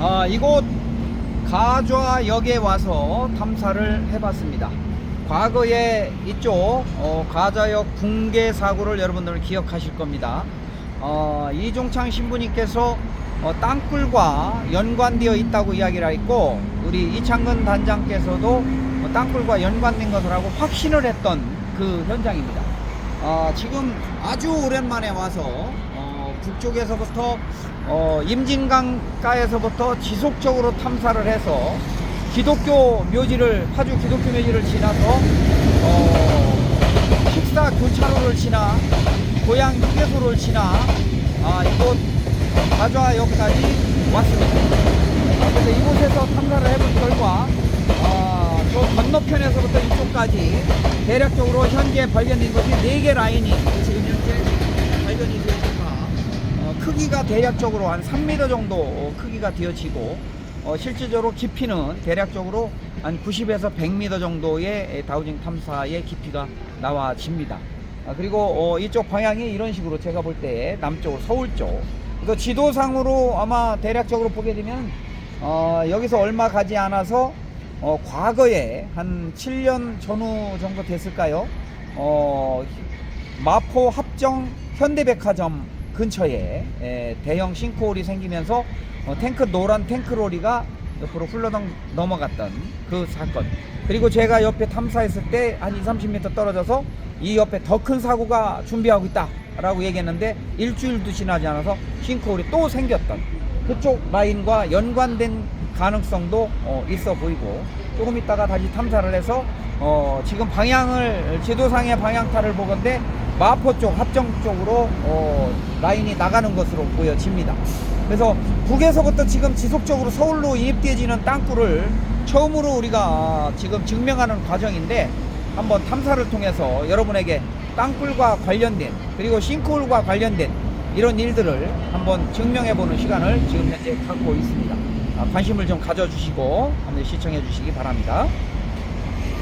아, 이곳 가좌역에 와서 탐사를 해봤습니다. 과거에 이쪽 어, 가좌역 붕괴 사고를 여러분들 기억하실 겁니다. 어, 이종창 신부님께서 어, 땅굴과 연관되어 있다고 이야기를 했고 우리 이창근 단장께서도 어, 땅굴과 연관된 것을 하고 확신을 했던 그 현장입니다. 어, 지금 아주 오랜만에 와서 어, 북쪽에서부터 어, 임진강가에서부터 지속적으로 탐사를 해서 기독교 묘지를 파주 기독교 묘지를 지나서 어, 식사 교차로를 지나 고향 휴게소를 지나 아, 이곳 가좌역까지 왔습니다. 아, 그래서 이곳에서 탐사를 해본 결과 아, 저 건너편에서부터 이쪽까지 대략적으로 현재 발견된 것이 4개 라인이 지금 현재 발견이 되었습니다. 어, 크기가 대략적으로 한 3m 정도 크기가 되어지고 어, 실질적으로 깊이는 대략적으로 한 90에서 100m 정도의 다우징 탐사의 깊이가 나와집니다. 아, 그리고 어, 이쪽 방향이 이런 식으로 제가 볼 때 남쪽으로 서울 쪽. 그래서 지도상으로 아마 대략적으로 보게 되면 어, 여기서 얼마 가지 않아서 어, 과거에 한 7년 전후 정도 됐을까요? 어, 마포 합정 현대백화점 근처에 에, 대형 싱크홀이 생기면서 어, 탱크 노란 탱크로리가 옆으로 흘러덩 넘어갔던 그 사건. 그리고 제가 옆에 탐사했을 때 한 2, 30m 떨어져서 이 옆에 더 큰 사고가 준비하고 있다 라고 얘기했는데 일주일도 지나지 않아서 싱크홀이 또 생겼던 그쪽 라인과 연관된 가능성도 어, 있어 보이고 조금 있다가 다시 탐사를 해서 어, 지금 방향을 지도상의 방향타를 보건데 마포 쪽 합정 쪽으로 어, 라인이 나가는 것으로 보여집니다. 그래서 북에서부터 지금 지속적으로 서울로 이입되어지는 땅굴을 처음으로 우리가 지금 증명하는 과정인데 한번 탐사를 통해서 여러분에게 땅굴과 관련된 그리고 싱크홀과 관련된 이런 일들을 한번 증명해보는 시간을 지금 현재 갖고 있습니다. 아, 관심을 좀 가져주시고 한번 시청해 주시기 바랍니다.